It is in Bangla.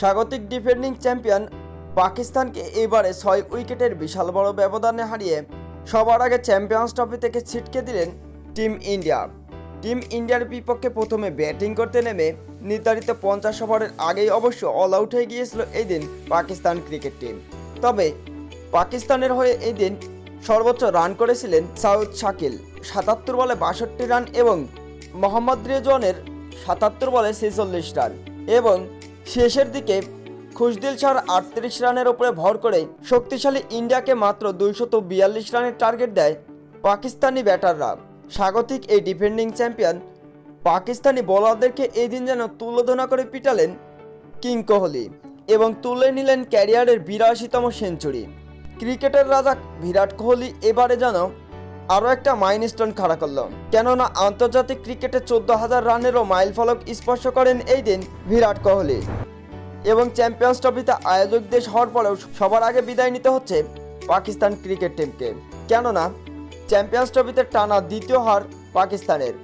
স্বাগতিক ডিফেন্ডিং চ্যাম্পিয়ন পাকিস্তানকে এবারে ছয় উইকেটের বিশাল বড় ব্যবধানে হারিয়ে সবার আগে চ্যাম্পিয়ন্স ট্রফি থেকে ছিটকে দিলেন টিম ইন্ডিয়া। টিম ইন্ডিয়ার বিপক্ষে প্রথমে ব্যাটিং করতে নেমে নির্ধারিত পঞ্চাশ ওভারের আগেই অবশ্য অল আউট হয়ে গিয়েছিল এই দিন পাকিস্তান ক্রিকেট টিম। তবে পাকিস্তানের হয়ে এই দিন সর্বোচ্চ রান করেছিলেন সাউথ শাকিল, সাতাত্তর বলে বাষট্টি রান এবং মোহাম্মদ রেজওয়ানের সাতাত্তর বলে ছেচল্লিশ রান এবং শেষের দিকে খুশদিল শাহর আটত্রিশ রানের ওপরে ভর করে শক্তিশালী ইন্ডিয়াকে মাত্র দুইশত বিয়াল্লিশ রানের টার্গেট দেয় পাকিস্তানি ব্যাটাররা। স্বাগতিক এই ডিফেন্ডিং চ্যাম্পিয়ন পাকিস্তানি বোলারদেরকে এই দিন যেন তুলোধনা করে পিটালেন কিং কোহলি এবং তুলে নিলেন ক্যারিয়ারের বিরাশিতম সেঞ্চুরি। ক্রিকেটের রাজা বিরাট কোহলি এবারে যেন আরও একটা মাইলস্টোন খাড়া করল। কেননা আন্তর্জাতিক ক্রিকেটে চোদ্দ হাজার রানেরও মাইল ফলক স্পর্শ করেন এই দিন বিরাট কোহলি। এবং চ্যাম্পিয়ন্স ট্রফিতে আয়োজক দেশ হওয়ার পরেও সবার আগে বিদায় নিতে হচ্ছে পাকিস্তান ক্রিকেট টিমকে। কেননা চ্যাম্পিয়ন্স ট্রফিতে টানা দ্বিতীয় হার পাকিস্তানের।